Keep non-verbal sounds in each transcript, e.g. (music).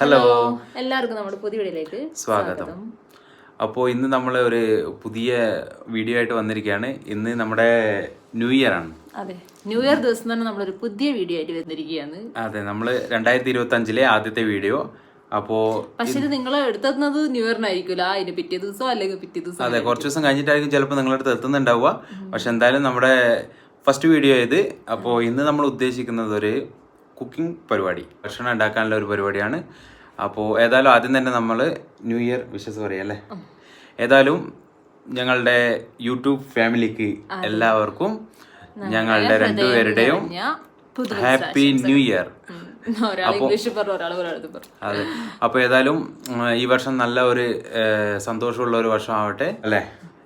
Hello എല്ലാവർക്കും നമ്മുടെ പുതിയ വീഡിയോയിലേക്ക് സ്വാഗതം. അപ്പോൾ ഇന്ന് നമ്മൾ ഒരു പുതിയ വീഡിയോ ആയിട്ട് വന്നിരിക്കുകയാണ്. ഇന്ന് നമ്മുടെ ന്യൂ ഇയർ ആണ്. അതെ. ന്യൂ ഇയർ ദിവസം തന്നെ നമ്മളൊരു പുതിയ വീഡിയോ ആയിട്ട് വന്നിരിക്കുകയാണ്. അതെ നമ്മൾ രണ്ടായിരത്തി ഇരുപത്തി അഞ്ചിലെ ആദ്യത്തെ വീഡിയോ. അപ്പോ പക്ഷേ നിങ്ങൾ എടുത്തുന്നത് ന്യൂ ഇയറിനായിരിക്കില്ല അതിന് പിറ്റേ ദിവസം അല്ലെങ്കിൽ പിറ്റേ ദിവസം അതെ കുറച്ച് ദിവസം കഴിഞ്ഞിട്ടായിരിക്കും ചിലപ്പോൾ നിങ്ങളുടെ അടുത്ത് എത്തുന്നുണ്ടാവുക. പക്ഷെ എന്തായാലും നമ്മുടെ ഫസ്റ്റ് വീഡിയോ ഇത് അപ്പോൾ ഇന്ന് നമ്മൾ ഉദ്ദേശിക്കുന്നത് ഒരു കുക്കിംഗ് പരിപാടി ഭക്ഷണം ഉണ്ടാക്കാനുള്ള ഒരു പരിപാടിയാണ്. അപ്പോൾ ഏതായാലും ആദ്യം തന്നെ നമ്മൾ ന്യൂ ഇയർ വിഷസ് പറയാം അല്ലേ? ഏതായാലും ഞങ്ങളുടെ യൂട്യൂബ് ഫാമിലിക്ക് എല്ലാവർക്കും ഞങ്ങളുടെ രണ്ടുപേരുടെയും ഹാപ്പി ന്യൂ ഇയർ. അതെ. അപ്പൊ ഏതായാലും ഈ വർഷം നല്ല ഒരു സന്തോഷമുള്ള ഒരു വർഷം വർഷമാവട്ടെ അല്ലേ?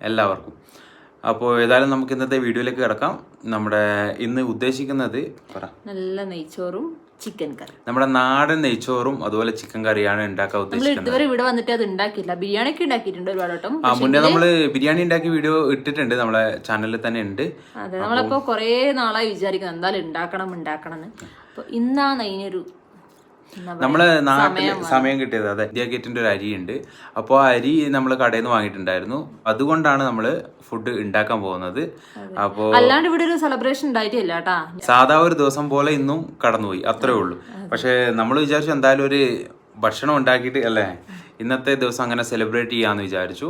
എല്ലാവർക്കും. അപ്പോൾ ഏതായാലും നമുക്ക് ഇന്നത്തെ വീഡിയോയിലേക്ക് കിടക്കാം. നമ്മുടെ ഇന്ന് ഉദ്ദേശിക്കുന്നത് നല്ല നെയ്ച്ചോറും ചിക്കൻ കറി നമ്മുടെ നാടൻ നെയ്ച്ചോറും അതുപോലെ ചിക്കൻ കറിയാണ് ഉണ്ടാക്കാൻ ഉദ്ദേശിക്കുന്നത്. ഇതുവരെ ഇവിടെ വന്നിട്ട് അത് ഉണ്ടാക്കിയില്ല. ബിരിയാണി ഒക്കെ ഉണ്ടാക്കിയിട്ടുണ്ട് ഒരുപാട് വട്ടം. ആ മുന്നേ നമ്മൾ ബിരിയാണി ഉണ്ടാക്കി വീഡിയോ ഇട്ടിട്ടുണ്ട്. നമ്മളെ ചാനലിൽ തന്നെ ഉണ്ട്. അതെ നമ്മളപ്പോ കൊറേ നാളായി വിചാരിക്കുന്നു. എന്തായാലും ഉണ്ടാക്കണം ഉണ്ടാക്കണം എന്ന്. അപ്പൊ ഇന്നാണ് അതിനൊരു നമ്മൾ നാട്ടിൽ സമയം കിട്ടിയത്. അതെ ഇന്ത്യ ഗേറ്റിന്റെ ഒരു അരിയുണ്ട്. അപ്പോൾ ആ അരി നമ്മൾ കടയിൽ നിന്ന് വാങ്ങിയിട്ടുണ്ടായിരുന്നു. അതുകൊണ്ടാണ് നമ്മൾ ഫുഡ് ഉണ്ടാക്കാൻ പോകുന്നത്. അപ്പോൾ അല്ലാണ്ട് ഇവിടെ ഒരു സെലിബ്രേഷൻ ഉണ്ടായിട്ടില്ല കേട്ടാ. സാധാ ഒരു ദിവസം പോലെ ഇന്നും കടന്നുപോയി. അത്രേ ഉള്ളൂ. പക്ഷെ നമ്മൾ വിചാരിച്ചു എന്തായാലും ഒരു ഭക്ഷണം ഉണ്ടാക്കിയിട്ട് അല്ലേ? ഇന്നത്തെ ദിവസം അങ്ങനെ സെലിബ്രേറ്റ് ചെയ്യാന്ന് വിചാരിച്ചു.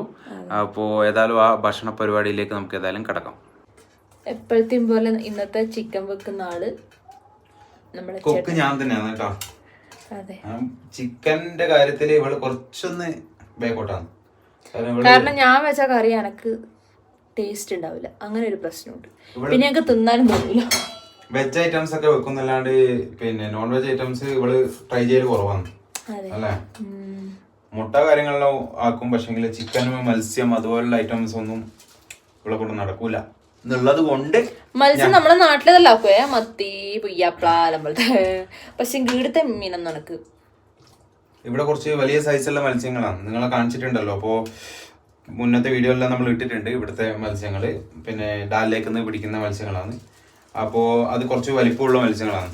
അപ്പോൾ ഏതായാലും ആ ഭക്ഷണ പരിപാടിയിലേക്ക് നമുക്ക് ഏതായാലും കിടക്കാം. എപ്പോഴത്തെയും പോലെ ഇന്നത്തെ ചിക്കൻ വെക്കുന്ന ആൾ നമ്മുടെ കൊക്ക് ഞാൻ തന്നെയാണ് കേട്ടോ. ചിക്കന്റെ കാര്യത്തിൽ ഇവൾ കുറച്ചൊന്ന് ബേക്കോട്ടാണ് കാരണം ഞാൻ വെച്ച കറി എനക്ക് ടേസ്റ്റ് ഉണ്ടാവില്ല അങ്ങനെ ഒരു പ്രശ്നമുണ്ട്. പിന്നെ ഞങ്ങൾക്ക് തിന്നാനും തോന്നില്ല വെജ് ഐറ്റംസ് ഒക്കെ വെക്കുന്നല്ലാണ്ട് പിന്നെ നോൺ വെജ് ഐറ്റംസ് ഇവൾ ട്രൈ ചെയ്യൽ കുറവാണ്. അല്ലേ? മുട്ട കാര്യങ്ങളിലും ആക്കും. പക്ഷെങ്കിൽ ചിക്കനും മത്സ്യം അതുപോലുള്ള ഐറ്റംസ് ഒന്നും ഇവിടെ കൊണ്ട് നടക്കൂല. എന്നുള്ളത് കൊണ്ട് മത്സ്യം നമ്മളെ നാട്ടിലതല്ല ആക്കുവേ മത്തി പുയ്യാപ്ല നമ്മളത്തെ പക്ഷെ ഇവിടുത്തെ മീനൊന്നും എനക്ക്. ഇവിടെ കുറച്ച് വലിയ സൈസുള്ള മത്സ്യങ്ങളാണ്. നിങ്ങളെ കാണിച്ചിട്ടുണ്ടല്ലോ. അപ്പോൾ മുന്നത്തെ വീഡിയോയിലെല്ലാം നമ്മൾ ഇട്ടിട്ടുണ്ട് ഇവിടുത്തെ മത്സ്യങ്ങൾ പിന്നെ ഡാലിലേക്ക് നിന്ന് പിടിക്കുന്ന മത്സ്യങ്ങളാണ്. അപ്പോൾ അത് കുറച്ച് വലിപ്പമുള്ള മത്സ്യങ്ങളാണ്.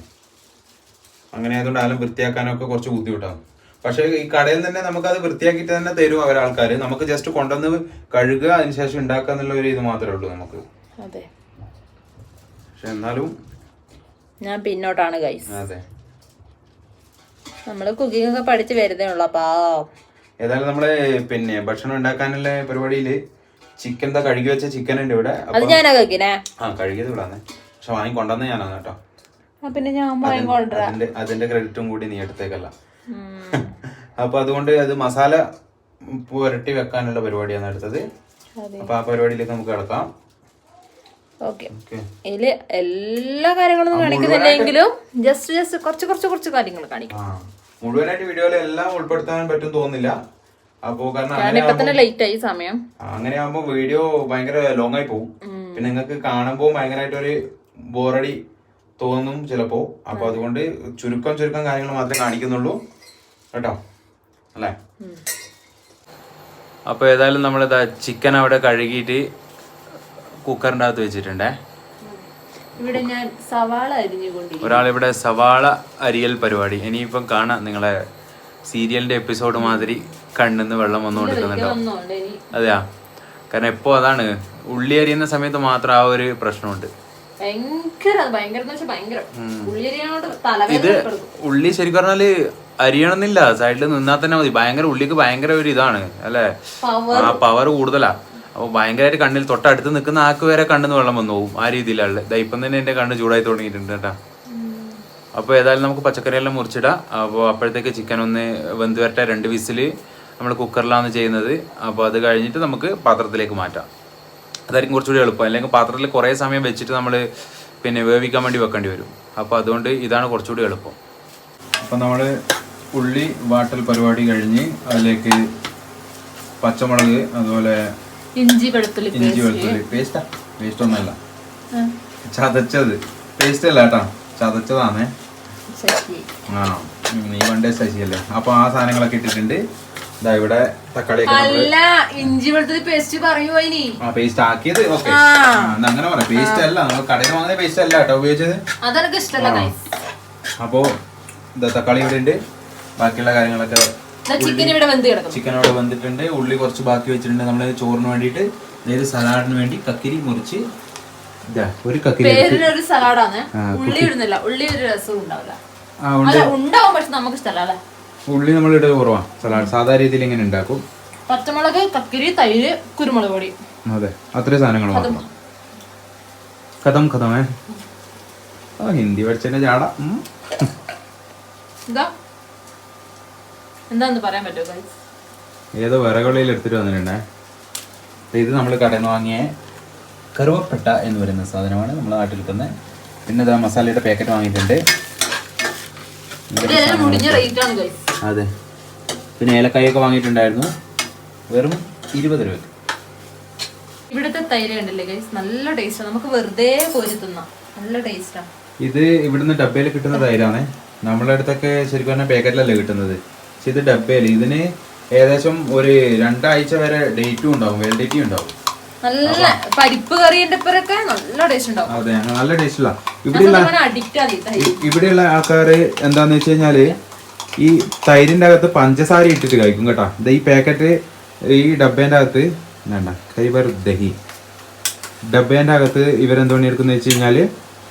അങ്ങനെ ആയതുകൊണ്ട് ആലും വൃത്തിയാക്കാനൊക്കെ കുറച്ച് ബുദ്ധിമുട്ടാണ്. പക്ഷേ ഈ കടയിൽ തന്നെ നമുക്കത് വൃത്തിയാക്കിയിട്ട് തന്നെ തരും അവരാൾക്കാർ നമുക്ക് ജസ്റ്റ് കൊണ്ടുവന്ന് കഴുകുക അതിനുശേഷം ഉണ്ടാക്കുക എന്നുള്ള ഒരു ഇത് മാത്രമേ ഉള്ളൂ നമുക്ക്. അതെ. പക്ഷെ എന്നാലും ഞാൻ പിന്നോട്ടാണ് ഗൈസ് അതെ. നമ്മൾ കുക്കിംഗ് ഒക്കെ പഠിച്ച് വരുന്നേ ഉള്ളൂ അപ്പാ. ഏതായാലും നമ്മൾ പിന്നെ ഭക്ഷണം ഉണ്ടാക്കാനുള്ള പരിപാടിയിൽ ചിക്കൻ എന്താ കഴുകി വെച്ച ചിക്കൻ ഉണ്ട് ഇവിടെ. അത് ഞാനാ കഴിക്കണേ ആ കഴുകിയത് ഇവിടെ പക്ഷെ വാങ്ങി കൊണ്ടുവന്ന ഞാനാണ് കേട്ടോ. പിന്നെ ഞാൻ അതിന്റെ അതിന്റെ ക്രെഡിറ്റും കൂടി നീ എടുത്തേക്കല്ല. (laughs) അപ്പൊ അതുകൊണ്ട് അത് മസാല പുരട്ടി വെക്കാനുള്ള പരിപാടിയാണ് എടുത്തത്. അപ്പൊ ആ പരിപാടിയിലേക്ക് നമുക്ക് കിടക്കാം. ഓക്കെ. ഇതിൽ എല്ലാ കാര്യങ്ങളും കാണിക്കുന്നില്ലെങ്കിലും ജസ്റ്റ് ജസ്റ്റ് കുറച്ച് കുറച്ച് കുറച്ച് കാര്യങ്ങൾ കാണിക്കും. മുഴുവനായിട്ട് വീഡിയോയിൽ എല്ലാം ഉൾപ്പെടുത്താൻ പറ്റും തോന്നില്ല അപ്പോ കാരണം അങ്ങനെ ഇപ്പൊ തന്നെ ലേറ്റ് ആയി സമയം. അങ്ങനെ ആകുമ്പോ വീഡിയോ ഭയങ്കര ലോങ് ആയി പോകും പിന്നെ നിങ്ങൾക്ക് കാണുമ്പോ ഭയങ്കരമായിട്ട് ഒരു ബോറടി തോന്നും ചിലപ്പോ. അപ്പൊ അതുകൊണ്ട് ചുരുക്കം ചുരുക്കം കാര്യങ്ങൾ മാത്രമേ കാണിക്കുന്നുള്ളൂ. കേട്ടോ? അല്ലേ? അപ്പൊ ഏതായാലും നമ്മളിതാ ചിക്കൻ അവിടെ കഴുകിയിട്ട് കുക്കറിന്റെ അകത്ത് വെച്ചിട്ടുണ്ടേ. ഇവിടെ ഞാൻ സവാള അരിഞ്ഞുകൊണ്ടിരിക്കും ഒരാളിവിടെ സവാള അരിയൽ പരിപാടി. ഇനിയിപ്പം കാണാം നിങ്ങളെ സീരിയലിന്റെ എപ്പിസോഡ് മാതിരി കണ്ണിന്ന് വെള്ളം വന്നുകൊണ്ടിരിക്കുന്നുണ്ടോ ഒന്നുണ്ട് അതെയാ? കാരണം എപ്പോ അതാണ്? ഉള്ളി അരിയുന്ന സമയത്ത് മാത്രം ആ ഒരു പ്രശ്നമുണ്ട്. ഇത് ഉള്ളി ശരിക്കും പറഞ്ഞാൽ അരിയണമെന്നില്ല. സൈഡിൽ നിന്നാൽ തന്നെ മതി. ഭയങ്കര ഉള്ളിക്ക് ഭയങ്കര ഒരു ഇതാണ്. അല്ലെ? ആ പവർ കൂടുതലാ. അപ്പൊ ഭയങ്കരമായിട്ട് കണ്ണിൽ തൊട്ടടുത്ത് നിൽക്കുന്ന ആക്ക് വരെ കണ്ണിന്ന് വെള്ളം വന്നു പോകും ആ രീതിയിലുള്ള ദാ ഇപ്പം തന്നെ എന്റെ കണ്ണ് ചൂടായി തുടങ്ങിയിട്ടുണ്ട് കേട്ടാ. അപ്പോൾ ഏതായാലും നമുക്ക് പച്ചക്കറിയെല്ലാം മുറിച്ചിടാം. അപ്പോൾ അപ്പോഴത്തേക്ക് ചിക്കൻ ഒന്ന് വെന്ത് വരട്ടെ. രണ്ട് വിസിൽ നമ്മൾ കുക്കറിലാണ് ചെയ്യുന്നത്. അപ്പോൾ അത് കഴിഞ്ഞിട്ട് നമുക്ക് പാത്രത്തിലേക്ക് മാറ്റാം. അതായിരിക്കും കുറച്ചുകൂടി എളുപ്പം. അല്ലെങ്കിൽ പാത്രത്തിൽ കുറേ സമയം വെച്ചിട്ട് നമ്മൾ പിന്നെ വേവിക്കാൻ വേണ്ടി വെക്കേണ്ടി വരും. അപ്പോൾ അതുകൊണ്ട് ഇതാണ് കുറച്ചുകൂടി എളുപ്പം. അപ്പോൾ നമ്മൾ ഉള്ളി വാട്ടൽ പരിപാടി കഴിഞ്ഞ് അതിലേക്ക് പച്ചമുളക് അതുപോലെ ഇഞ്ചി വെളുത്തുള്ളി ഇഞ്ചി വെളുത്തുള്ളി പേസ്റ്റാ? പേസ്റ്റ് ഒന്നല്ല ചതച്ചത്. പേസ്റ്റ് അല്ല കേട്ടോ. ചതച്ചതാണേ. ആ നീ വണ്ടേ ശശിയല്ലേ അപ്പൊ ആ സാധനങ്ങളൊക്കെ ഇട്ടിട്ടുണ്ട്. ഇതാ ഇവിടെ നമ്മൾ അല്ല ഇഞ്ചി വെളുത്തുള്ളി പേസ്റ്റ് പറയൂ ഇനി? ആ പേസ്റ്റ് ആക്കിയത്. ഓക്കെ അങ്ങനെ പറയാം. പേസ്റ്റ് അല്ല. നമ്മൾ കടയിൽ വാങ്ങുന്ന പേസ്റ്റ് അല്ല കേട്ടോ ഉപയോഗിച്ചത്. അതെനിക്ക് ഇഷ്ടമല്ല അപ്പോ ഇതാ തക്കാളി ഇവിടെ ഉണ്ട്. ബാക്കിയുള്ള കാര്യങ്ങളൊക്കെ ചിക്കൻ ഇവിടെ വെന്ത് കിടക്കും ചിക്കൻ അവിടെ വന്നിട്ടുണ്ട് ഉള്ളി കുറച്ച് ബാക്കി വെച്ചിട്ടുണ്ട്. നമ്മൾ ചോറിന് വേണ്ടിയിട്ട് അതായത് സലാഡിന് വേണ്ടി കക്കിരി മുറിച്ച് ഇതാ ഒരു കക്കിരി പേരിനൊരു സലാഡാണ്. ഉള്ളി ഇടുന്നില്ല. ഉള്ളി ഒരു രസവും ഉണ്ടാവില്ല. ഉണ്ട് ഉണ്ടാവും പക്ഷെ നമുക്ക് ഇഷ്ടമല്ല ഉള്ളി നമ്മൾ ഇടുക കുറവാണ് സലാഡ് സാധാ രീതിയിൽ ഇങ്ങനെ ഉണ്ടാക്കും. പച്ചമുളക് കക്കിരി തൈര് കുരുമുളക് പൊടി. അതെ അത്രയും സാധനങ്ങൾ മാത്രം. കഥം കഥമേ ഹിന്ദി പഠിച്ചതിന്റെ ചാട. ഉം. എന്താ എന്താന്ന് പറയാൻ പറ്റുമോ ഗൈസ് ഏതോ വിറകളിൽ എടുത്തിട്ട് വന്നിട്ടുണ്ടേ. ഇത് നമ്മൾ കടയിൽ നിന്ന് വാങ്ങിയ കറുവപ്പെട്ട എന്ന് പറയുന്ന സാധനമാണ് നമ്മൾ നാട്ടിൽ എടുക്കുന്നത് പിന്നെ ഇതാ മസാലയുടെ പാക്കറ്റ് വാങ്ങിയിട്ടുണ്ട്. അതെ. പിന്നെ ഏലക്കായൊക്കെ വാങ്ങിയിട്ടുണ്ടായിരുന്നു. വെറും ഇരുപത് രൂപ ഇവിടുത്തെ തൈര് കണ്ടില്ലേ ഗൈസ് നല്ല ടേസ്റ്റാണ് നമുക്ക് വെറുതെ പോയി തിന്നാം. നല്ല ടേസ്റ്റാ ഇത് ഇവിടുന്ന് ഡബ്ബയിൽ കിട്ടുന്ന തൈരാണ്. നമ്മളെ അടുത്തൊക്കെ ശരിക്കും പറഞ്ഞാൽ പാക്കറ്റിലല്ലേ കിട്ടുന്നത്. പക്ഷെ ഇത് ഡബ്ബയിൽ ഇതിന് ഏകദേശം ഒരു രണ്ടാഴ്ച വരെ ഡേറ്റും ഉണ്ടാവും വെൽഡിറ്റി ഉണ്ടാവും. നല്ല പരിപ്പ് കറിന്റെ ഇപ്പറൊക്കെ നല്ല ടേസ്റ്റ് ഉണ്ടാവും. അതെ നല്ല ഇവിടെയുള്ള ഇവിടെയുള്ള ആൾക്കാര് എന്താന്ന് വെച്ച് കഴിഞ്ഞാൽ ഈ തൈരിന്റെ അകത്ത് പഞ്ചസാര ഇട്ടിട്ട് കഴിക്കും കേട്ടോ. ഈ പാക്കറ്റ് ഈ ഡബ്ബേന്റെ അകത്ത് വേണ്ട കൈവർ ദഹി. ഡബ്ബേന്റെ അകത്ത് ഇവരെന്ത് പണിയെടുക്കുന്ന വെച്ച് കഴിഞ്ഞാൽ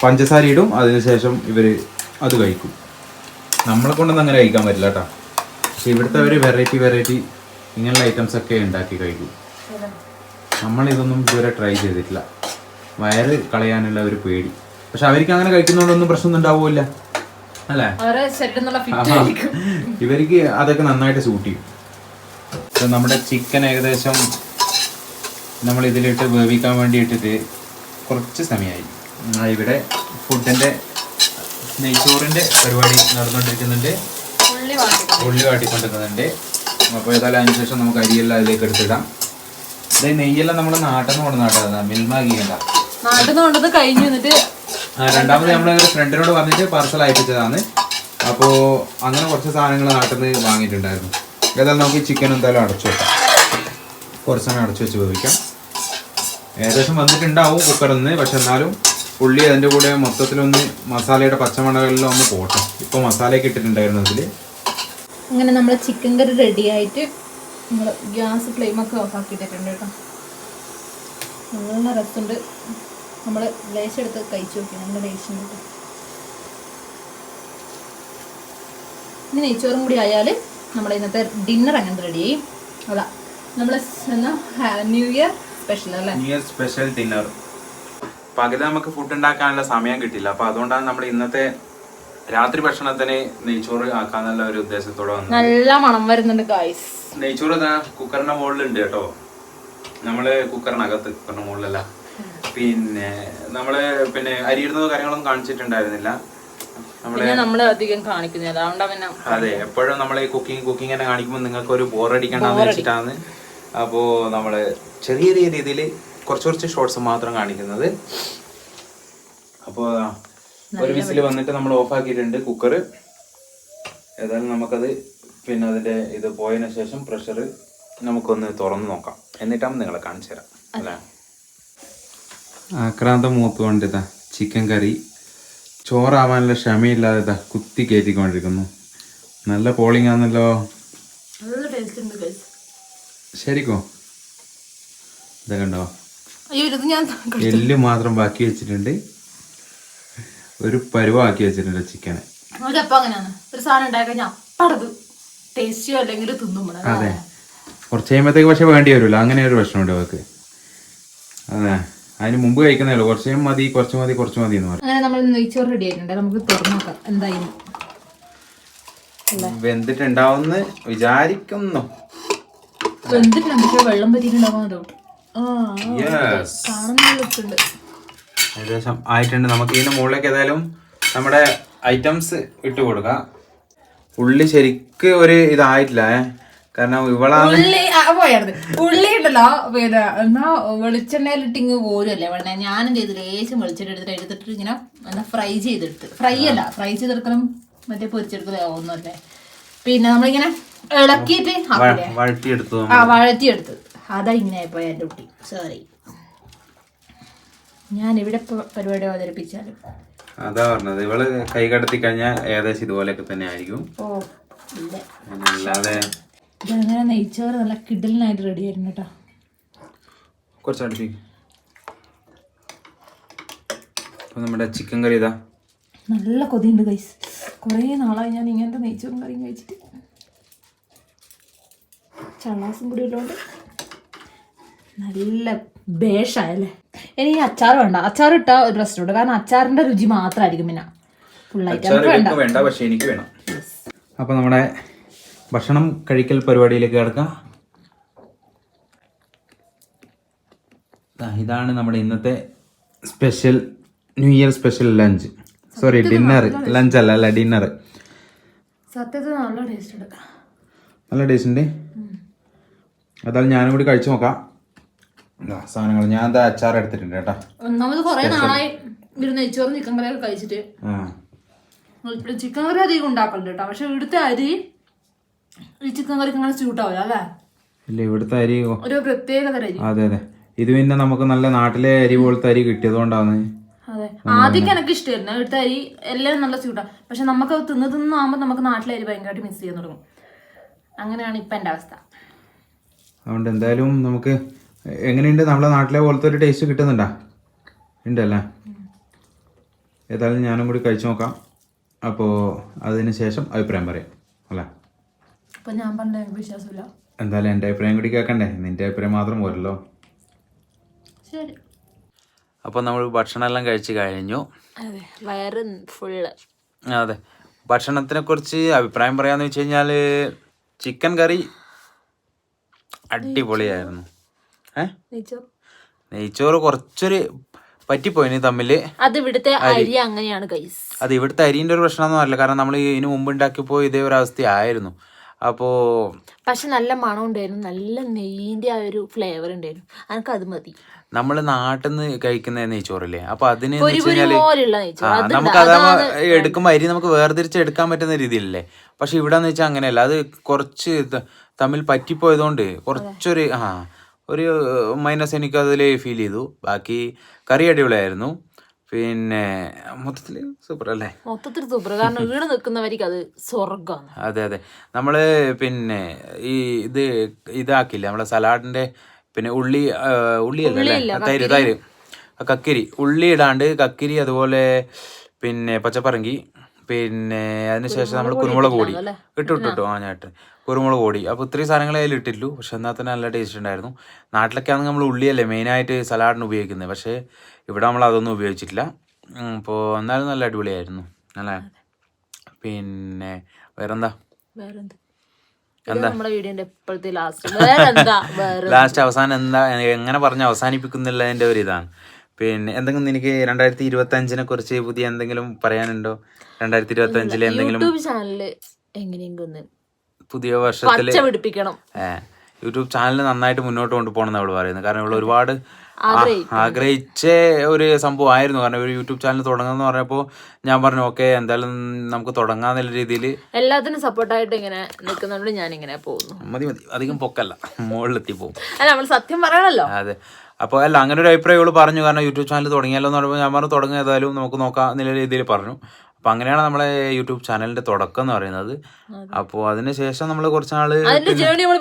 പഞ്ചസാര ഇടും അതിനുശേഷം ഇവർ അത് കഴിക്കും. നമ്മളെ കൊണ്ടൊന്നും അങ്ങനെ കഴിക്കാൻ പറ്റില്ല കേട്ടോ. പക്ഷെ ഇവിടുത്തെ ഒരു വെറൈറ്റി വെറൈറ്റി ഇങ്ങനെയുള്ള ഐറ്റംസ് ഒക്കെ ഉണ്ടാക്കി കഴിക്കൂ. നമ്മൾ ഇതൊന്നും ഇതുവരെ ട്രൈ ചെയ്തിട്ടില്ല. വയറ് കളയാനുള്ള ഒരു പേടി. പക്ഷെ അവർക്ക് അങ്ങനെ കഴിക്കുന്നതുകൊണ്ടൊന്നും പ്രശ്നമൊന്നും ഉണ്ടാവില്ല അല്ലേ? ഇവർക്ക് അതൊക്കെ നന്നായിട്ട് സൂട്ട് ചെയ്യും. നമ്മുടെ ചിക്കൻ ഏകദേശം നമ്മൾ ഇതിലിട്ട് വേവിക്കാൻ വേണ്ടി ഇട്ടിട്ട് കുറച്ച് സമയമായി. ഇവിടെ ഫുഡിന്റെ നെയ്ച്ചോറിന്റെ പരിപാടി നടന്നുകൊണ്ടിരിക്കുന്നുണ്ട്. ഉള്ളി വാട്ടിക്കും ഉള്ളി കാട്ടിക്കൊണ്ടിരിക്കുന്നുണ്ട് അപ്പോൾ ഏതായാലും അതിനുശേഷം നമുക്ക് അരിയെല്ലാം അതിലേക്ക് എടുത്തിടാം. ഇത് നെയ്യെല്ലാം നമ്മൾ നാട്ടിൽ നിന്ന് കൊണ്ട് നാട്ടാ മിൽമ ഗീയണ്ട നാട്ടിൽ നിന്ന് കൊണ്ടത് കഴിഞ്ഞു എന്നിട്ട് ആ, രണ്ടാമത് നമ്മൾ ഒരു ഫ്രണ്ടിനോട് പറഞ്ഞിട്ട് പാർസൽ അയപ്പിച്ചതാണ്. അപ്പോൾ അങ്ങനെ കുറച്ച് സാധനങ്ങൾ നാട്ടിൽ നിന്ന് വാങ്ങിയിട്ടുണ്ടായിരുന്നു. ഏതായാലും നമുക്ക് ചിക്കൻ എന്തായാലും അടച്ചു വെക്കാം. കുറച്ച് സമയം അടച്ചു വെച്ച് വേവിക്കാം. ഏകദേശം വന്നിട്ടുണ്ടാവും കുക്കറിൽ നിന്ന് പക്ഷെ എന്നാലും ഉള്ളി അതിന്റെ കൂടെ മൊത്തത്തിലൊന്ന് മസാലയുടെ പച്ചമണകളിലൊന്ന് പോട്ടെ. ഇപ്പോൾ മസാലയൊക്കെ ഇട്ടിട്ടുണ്ടായിരുന്നു അതിൽ അങ്ങനെ നമ്മൾ ചിക്കൻ കറി റെഡി ആയിട്ട് നമ്മൾ ഗ്യാസ് ഫ്ലെയിമൊക്കെ ഓഫ് ആക്കിയിട്ടുണ്ട് കേട്ടോ. നല്ല രസമുണ്ട്. നമ്മൾ ലേശം എടുത്ത് കഴിച്ചു നോക്കി നല്ല ലേശം കിട്ടും ഇനി നെയ്ച്ചോറും കൂടി ആയാൽ നമ്മൾ ഇന്നത്തെ ഡിന്നർ അങ്ങനെ റെഡി ആയി അതാ നമ്മൾ എന്നാ ന്യൂ ഇയർ സ്പെഷ്യൽ അല്ലേ? ന്യൂ ഇയർ സ്പെഷ്യൽ ഡിന്നർ പകൽ നമുക്ക് ഫുഡ് ഉണ്ടാക്കാനുള്ള സമയം കിട്ടില്ല. അപ്പൊ അതുകൊണ്ടാണ് നമ്മൾ ഇന്നത്തെ രാത്രി ഭക്ഷണത്തിന് നെയ്ച്ചോറ് ആക്കാന്നുള്ള ഒരു ഉദ്ദേശത്തോടെ വന്നു നല്ല മണം വരുന്നുണ്ട് ഗായ്സ് നെയ്ച്ചോറ് കുക്കറിന്റെ മുകളിലുണ്ട് കേട്ടോ. നമ്മൾ കുക്കറിനകത്ത് കുക്കറിന്റെ മുകളിലല്ല. പിന്നെ നമ്മൾ പിന്നെ അരിയിടുന്നത് കാര്യങ്ങളൊന്നും കാണിച്ചിട്ടുണ്ടായിരുന്നില്ല. നമ്മൾ അധികം കാണിക്കുന്നില്ല. അതുകൊണ്ടാ അതെ എപ്പോഴും നമ്മൾ കുക്കിംഗ് കുക്കിംഗ് തന്നെ കാണിക്കുമ്പോൾ നിങ്ങൾക്ക് ഒരു ബോറടിക്കണ്ടെന്ന് വെച്ചിട്ടാണ് അപ്പോ നമ്മൾ ചെറിയ ചെറിയ രീതിയിൽ കുറച്ച് കുറച്ച് ഷോർട്സ് മാത്രം കാണിക്കുന്നത്. അപ്പോൾ ഒരു വിസിൽ വന്നിട്ട് നമ്മൾ ഓഫ് ആക്കിയിട്ടുണ്ട് കുക്കർ ഏതായാലും നമുക്കത് പിന്നെ അതിന്റെ ഇത് പോയതിനു ശേഷം പ്രഷർ നമുക്കൊന്ന് തുറന്നു നോക്കാം. എന്നിട്ടാകുമ്പോൾ നിങ്ങളെ കാണിച്ചു തരാം. അല്ലേ? ആക്രാന്ത മൂത്തുകൊണ്ട് കൊണ്ടിതാ ചിക്കൻ കറി. ചോറാവാനുള്ള ക്ഷമയില്ലാതെ ഇതാ കുത്തി കയറ്റിക്കൊണ്ടിരിക്കുന്നു. നല്ല പോളിംഗ് ആണല്ലോ. ശരിക്കോ? ഇതൊക്കെ ഉണ്ടോ അയ്യോ ഇത് ഞാൻ എല്ല് മാത്രം ബാക്കി വെച്ചിട്ടുണ്ട്. ഒരു പരുവാക്കി വെച്ചിട്ടുണ്ട് ചിക്കനെ. അവരപ്പം അങ്ങനെയാണ്? ഒരു സാധനം അപ്പടത് ടേസ്റ്റിയോ അല്ലെങ്കിൽ തിന്നുമ്പോൾ അതെ. കുറച്ച് കഴിയുമ്പോഴത്തേക്ക് പക്ഷെ വേണ്ടി വരില്ല അങ്ങനെ ഒരു പ്രശ്നമുണ്ട് അവർക്ക് അതെ. അതിന് മുമ്പ് കഴിക്കുന്നേ ഉള്ളൂ. കുറച്ച് മതി കുറച്ച് മതി കുറച്ച് മതി എന്ന് പറയും. അങ്ങനെ നമ്മൾ നെയ്ച്ചോറ് റെഡി ആയിട്ടുണ്ട്. നമുക്ക് തുറന്നോക്കാം. എന്തായാലും. വെന്തിട്ടുണ്ടാവുമെന്ന് വിചാരിക്കുന്നു. വെന്തിട്ടുണ്ട് പക്ഷെ വെള്ളം പറ്റിയിട്ടുണ്ടാവും ഡൗട്ട് ആ യെസ് കാണുന്നുണ്ട് ഏകദേശം ആയിട്ടുണ്ട്. നമുക്ക് ഇതിന് മുകളിലേക്ക് ഏതായാലും നമ്മുടെ ഐറ്റംസ് ഇട്ട് കൊടുക്കാം. ഉള്ളി ശരിക്ക് ഒരു ഇതായിട്ടില്ല ഏ. കാരണം ഇവളാണ് ഉള്ളി ഉണ്ടല്ലോ പിന്നെ എന്നാ വെളിച്ചെണ്ണയിലിട്ടിങ് പോരുമല്ലേ വേണ്ടേ ഞാനും ചെയ്ത് ലേശം വെളിച്ചെണ്ണ എടുത്തിട്ട് എടുത്തിട്ട് ഇങ്ങനെ എന്താ ഫ്രൈ ചെയ്തെടുത്ത്. ഫ്രൈ അല്ല ഫ്രൈ ചെയ്തെടുക്കണം മറ്റേ പൊരിച്ചെടുക്കലോ ഒന്നല്ലേ പിന്നെ നമ്മളിങ്ങനെ ഇളക്കിയിട്ട് ആ വഴറ്റിയെടുത്ത്. അതാ ഇങ്ങനെ പോയ എന്റെ കുട്ടി. സോറി ഞാൻ ഇവിടെ പരിപാടി അവതരിപ്പിച്ചാലും. അതാ പറഞ്ഞത്. ഇവൾ കൈ കടത്തി കഴിഞ്ഞാൽ ഏകദേശം ഇതുപോലെയൊക്കെ തന്നെ ആയിരിക്കും. ഓ ഇല്ല. അല്ലാതെ ഇതങ്ങനെ നെയ്ച്ചോറ് നല്ല കിടലിനായിട്ട് റെഡി ആയിരുന്നു കേട്ടോ കുറച്ച് അപ്പോൾ നമ്മുടെ ചിക്കൻ കറി ഇതാ. നല്ല കൊതിയുണ്ട് കൈസ് കുറേ നാളായി ഞാൻ ഇങ്ങനത്തെ നെയ്ച്ചോറും കറിയും കഴിച്ചിട്ട്. ചള്ളാസും കൂടി ഉള്ളതുകൊണ്ട് നല്ല ബേഷായല്ലേ? ഇനി അച്ചാർ വേണ്ട അച്ചാർ ഇട്ട ഒരു പ്രശ്നമുണ്ട് കാരണം അച്ചാറിന്റെ രുചി മാത്രമായിരിക്കും പിന്നെ. വേണ്ട. പക്ഷേ എനിക്ക് വേണം. അപ്പോൾ നമ്മുടെ ഭക്ഷണം കഴിക്കൽ പരിപാടിയിലേക്ക് കിടക്കാം. ഇതാണ് നമ്മുടെ ഇന്നത്തെ special new year special lunch. Sorry dinner. Lunch അല്ല അല്ല ഡിന്നർ. സത്യത്തിൽ നല്ല ടേസ്റ്റ് ഉണ്ട് നല്ല ടേസ്റ്റ് ഉണ്ട്. അതായത് ഞാനും കൂടി കഴിച്ചു നോക്കാം. സാധനങ്ങൾ ഞാൻ എന്താ അച്ചാർ എടുത്തിട്ടുണ്ട് കേട്ടോ. ഒന്നാമത് കുറേ നാളായി ഒരു നെയ്ച്ചോറും ചിക്കൻ കറിയൊക്കെ കഴിച്ചിട്ട്. ഇപ്പഴും ചിക്കൻ കറി അധികം ഉണ്ടാക്കലുണ്ട് കേട്ടോ. പക്ഷെ ഇവിടുത്തെ അരി ഈ ചിക്കൻ കറിക്ക് അങ്ങനെ സ്യൂട്ട് ആവില്ല അല്ലേ? ഇല്ല ഇവിടുത്തെ അരി ഒരു പ്രത്യേക തരം അരി. അതെ അതെ. ഇത് പിന്നെ നമുക്ക് നല്ല നാട്ടിലെ അരി പോലത്തെ അരി കിട്ടിയതുകൊണ്ടാണ്. അതെ. ആദ്യമൊക്കെ എനിക്ക് ഇഷ്ടമായിരുന്നു ഇവിടുത്തെ അരി എല്ലാവരും നല്ല സ്യൂട്ടാ പക്ഷെ നമുക്ക് അത് തിന്ന് തിന്നാകുമ്പോൾ നമുക്ക് നാട്ടിലെ അരി ഭയങ്കരമായിട്ട് മിസ് ചെയ്യാൻ തുടങ്ങും. അങ്ങനെയാണ് ഇപ്പം എന്റെ അവസ്ഥ. അതുകൊണ്ട് എന്തായാലും നമുക്ക് എങ്ങനെയുണ്ട് നമ്മളെ നാട്ടിലെ പോലത്തെ ഒരു ടേസ്റ്റ് കിട്ടുന്നുണ്ടോ? ഉണ്ടല്ലേ? ഏതായാലും ഞാനും കൂടി കഴിച്ചു നോക്കാം. അപ്പോൾ അതിന് ശേഷം അഭിപ്രായം പറയാം. അല്ലേ? അപ്പോൾ ഞാൻ വിശ്വാസമില്ല. എന്തായാലും എന്റെ അഭിപ്രായം കൂടി കേൾക്കണ്ടേ? നിന്റെ അഭിപ്രായം മാത്രം പോരല്ലോ. ശരി. അപ്പോൾ നമ്മൾ ഭക്ഷണമെല്ലാം കഴിച്ച് കഴിഞ്ഞു. അതെ വയറ് ഫുള്ള് അതെ. ഭക്ഷണത്തിനെ കുറിച്ച് അഭിപ്രായം പറയാന്ന് വെച്ച് കഴിഞ്ഞാൽ ചിക്കൻ കറി അടിപൊളിയായിരുന്നു. നെയ്ച്ചോറ്. കുറച്ചൊരു പറ്റിപ്പോയിന് തമ്മിൽ അത് ഇവിടുത്തെ അരി. അങ്ങനെയാണ് ഗൈസ് അത് ഇവിടുത്തെ അരിന്റെ ഒരു പ്രശ്നമൊന്നും അല്ല. കാരണം നമ്മൾ ഇതിനു മുമ്പ് ഉണ്ടാക്കിയപ്പോ ഇതേ ഒരു അവസ്ഥയായിരുന്നു. അപ്പോ പക്ഷെ നല്ല മണം ഉണ്ടായിരുന്നു. നല്ല നെയ്യിന്റെ ആ ഒരു ഫ്ലേവർ ഉണ്ടായിരുന്നു. എനിക്ക് അത് മതി. നമ്മൾ നാട്ടിൽ നിന്ന് കഴിക്കുന്ന നെയ്ച്ചോറില്ലേ? അപ്പൊ അതിന് നമുക്ക് അതാവുമ്പോ എടുക്കുമ്പോൾ അരി നമുക്ക് വേർതിരിച്ച് എടുക്കാൻ പറ്റുന്ന രീതിയിലല്ലേ? പക്ഷെ ഇവിടെ എന്ന് വെച്ചാൽ അങ്ങനെയല്ല. അത് കുറച്ച് തമ്മിൽ പറ്റിപ്പോയതുകൊണ്ട് കുറച്ചൊരു ആ. ഒരു മൈനസ് എനിക്ക് അതിൽ ഫീൽ ചെയ്തു. ബാക്കി കറി അടിപൊളിയായിരുന്നു. പിന്നെ മൊത്തത്തിൽ സൂപ്പർ അല്ലേ? മൊത്തത്തിൽ സൂപ്പർ കാരണം വീട് നിൽക്കുന്നവർക്ക് അത് സ്വർഗമാണ്. അതെ അതെ. നമ്മൾ പിന്നെ ഈ ഇത് ഇതാക്കില്ല? നമ്മളെ സലാഡിന്റെ പിന്നെ ഉള്ളി ഉള്ളി അല്ലേ? തൈര് തൈര്. കക്കിരി. ഉള്ളി ഇടാണ്ട് കക്കിരി അതുപോലെ പിന്നെ പച്ചപ്പറങ്കി പിന്നെ അതിനുശേഷം നമ്മൾ കുരുമുളക് പൊടി ഇട്ടു ഇട്ടു ആ. ഞാൻ ഇട്ട് കുരുമുളക് പൊടി. അപ്പോൾ ഇത്രയും സാധനങ്ങളെ അതിൽ ഇട്ടിട്ടുള്ളൂ പക്ഷെ എന്നാൽ തന്നെ നല്ല ടേസ്റ്റ് ഉണ്ടായിരുന്നു. നാട്ടിലൊക്കെ ആണെങ്കിൽ നമ്മൾ ഉള്ളിയല്ലേ മെയിനായിട്ട് സലാഡിന് ഉപയോഗിക്കുന്നത് പക്ഷേ ഇവിടെ നമ്മൾ അതൊന്നും ഉപയോഗിച്ചിട്ടില്ല. അപ്പോൾ എന്നാലും നല്ല അടിപൊളിയായിരുന്നു. അല്ലേ? പിന്നെ വേറെന്താ? വേറെന്ത്? ലാസ്റ്റ് അവസാനം എന്താ? എങ്ങനെ പറഞ്ഞ് അവസാനിപ്പിക്കുന്നില്ലതിന്റെ ഒരു ഇതാണ്. പിന്നെ എന്തെങ്കിലും നിനക്ക് രണ്ടായിരത്തി ഇരുപത്തി അഞ്ചിനെ കുറിച്ച് പുതിയ എന്തെങ്കിലും പറയാനുണ്ടോ? രണ്ടായിരത്തി ഇരുപത്തി അഞ്ചിലെ എന്തെങ്കിലും എങ്ങനെയെങ്കിലും പുതിയ വർഷത്തിൽ പിടിപ്പിക്കണം യൂട്യൂബ് ചാനൽ നന്നായിട്ട് മുന്നോട്ട് കൊണ്ടുപോകണം അവൾ പറയുന്നത്. കാരണം ഇവിടെ ഒരുപാട് ആഗ്രഹിച്ച ഒരു സംഭവം ആയിരുന്നു കാരണം ഒരു യൂട്യൂബ് ചാനൽ തുടങ്ങുന്ന പറഞ്ഞപ്പോൾ ഞാൻ പറഞ്ഞു ഓക്കെ എന്തായാലും നമുക്ക് തുടങ്ങാന്നുള്ള രീതിയിൽ എല്ലാത്തിനും സപ്പോർട്ടായിട്ട് ഇങ്ങനെ നിൽക്കുന്നതുകൊണ്ട് ഞാൻ ഇങ്ങനെ പോകുന്നു. മതി മതി. അധികം പൊക്കല്ല. മുകളിലെത്തി പോകും. അല്ല നമ്മൾ സത്യം പറയണല്ലോ. അതെ. അപ്പോൾ അല്ല അങ്ങനെ ഒരു അഭിപ്രായം ഇവൾ പറഞ്ഞു. കാരണം യൂട്യൂബ് ചാനൽ തുടങ്ങിയാലോ എന്ന് പറയുമ്പോൾ ഞാൻ പറഞ്ഞു തുടങ്ങുക ഏതായാലും നമുക്ക് നോക്കാം എന്നുള്ള രീതിയിൽ പറഞ്ഞു. അപ്പോൾ അങ്ങനെയാണ് നമ്മളെ യൂട്യൂബ് ചാനലിന്റെ തുടക്കം എന്ന് പറയുന്നത്. അപ്പോൾ അതിനുശേഷം നമ്മൾ കുറച്ച് നാൾ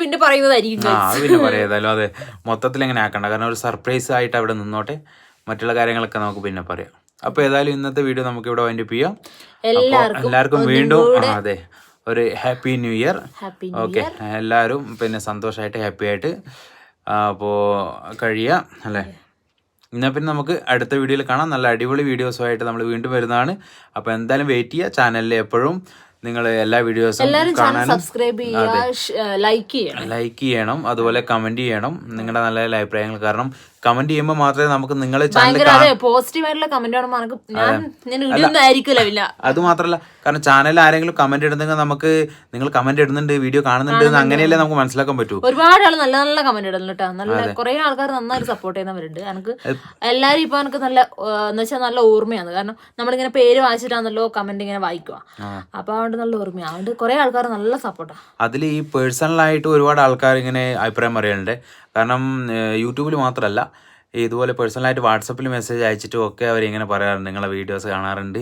പിന്നെ പറയുന്നതായിരിക്കും ആ അത് പിന്നെ പറയാം ഏതായാലും അതെ. മൊത്തത്തിൽ എങ്ങനെ ആക്കണ്ട. കാരണം ഒരു സർപ്രൈസ് ആയിട്ട് അവിടെ നിന്നോട്ടെ. മറ്റുള്ള കാര്യങ്ങളൊക്കെ നമുക്ക് പിന്നെ പറയാം. അപ്പൊ ഏതായാലും ഇന്നത്തെ വീഡിയോ നമുക്ക് ഇവിടെ വൈൻഡപ്പ് ചെയ്യാം. എല്ലാവർക്കും വീണ്ടും അതെ ഒരു ഹാപ്പി ന്യൂ ഇയർ ഓക്കെ എല്ലാവരും പിന്നെ സന്തോഷമായിട്ട് ഹാപ്പി ആയിട്ട് അപ്പോൾ കഴിയുക അല്ലേ? എന്നാൽ പിന്നെ നമുക്ക് അടുത്ത വീഡിയോയിൽ കാണാം. നല്ല അടിപൊളി വീഡിയോസുമായിട്ട് നമ്മൾ വീണ്ടും വരുന്നതാണ്. അപ്പോൾ എന്തായാലും വെയിറ്റ് ചെയ്യുക. ചാനലിൽ എപ്പോഴും നിങ്ങൾ എല്ലാ വീഡിയോസും കാണാനും സബ്സ്ക്രൈബ് ലൈക്ക് ചെയ്യണം. ലൈക്ക് ചെയ്യണം അതുപോലെ കമന്റ് ചെയ്യണം. നിങ്ങളുടെ നല്ല നല്ല അഭിപ്രായങ്ങൾ കാരണം കമന്റ് ചെയ്യുമ്പോൾ മാത്രമേ നമുക്ക് നിങ്ങളെ പോസിറ്റീവ് ആയിട്ടുള്ള കമന്റ് അത്. മാത്രല്ല കാരണം ചാനലിൽ ആരെങ്കിലും കമന്റ് ഇടുന്നെങ്കിൽ നമുക്ക് നിങ്ങൾ കമന്റ് ഇടുന്നുണ്ട് വീഡിയോ കാണുന്നുണ്ട് അങ്ങനെയല്ലേ നമുക്ക് മനസ്സിലാക്കാൻ പറ്റും. ഒരുപാട് ആൾ നല്ല നല്ല കമന്റ് ഇടുന്നു കേട്ടോ നല്ല കുറെ ആൾക്കാർ നന്നായിട്ട് സപ്പോർട്ട് ചെയ്യുന്നവരുണ്ട്. എനിക്ക് എല്ലാരും ഇപ്പൊ എനിക്ക് നല്ല എന്ന് വെച്ചാൽ നല്ല ഓർമ്മയാണ്. കാരണം നമ്മളിങ്ങനെ പേര് വായിച്ചിട്ടാണല്ലോ കമന്റ് ഇങ്ങനെ വായിക്കുക. അപ്പൊ അതുകൊണ്ട് നല്ല ഓർമ്മയാണ് അതുകൊണ്ട് കുറെ ആൾക്കാർ നല്ല സപ്പോർട്ടാണ് അതിൽ ഈ പേഴ്സണൽ ആയിട്ട് ഒരുപാട് ആൾക്കാർ ഇങ്ങനെ അഭിപ്രായം പറയലുണ്ട് കാരണം യൂട്യൂബിൽ മാത്രമല്ല ഇതുപോലെ പേഴ്സണലായിട്ട് വാട്സപ്പിൽ മെസ്സേജ് അയച്ചിട്ടും ഒക്കെ അവർ ഇങ്ങനെ പറയാറുണ്ട് നിങ്ങളെ വീഡിയോസ് കാണാറുണ്ട്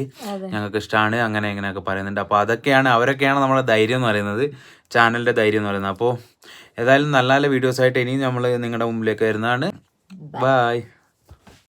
ഞങ്ങൾക്ക് ഇഷ്ടമാണ് അങ്ങനെ ഇങ്ങനെയൊക്കെ പറയുന്നുണ്ട്. അപ്പോൾ അതൊക്കെയാണ് അവരൊക്കെയാണ് നമ്മളെ ധൈര്യം എന്ന് പറയുന്നത് ചാനലിന്റെ ധൈര്യം എന്ന് പറയുന്നത്. അപ്പോൾ ഏതായാലും നല്ല നല്ല വീഡിയോസ് ആയിട്ട് ഇനിയും നമ്മൾ നിങ്ങളുടെ മുമ്പിലേക്ക് വരുന്നതാണ്. ബായ്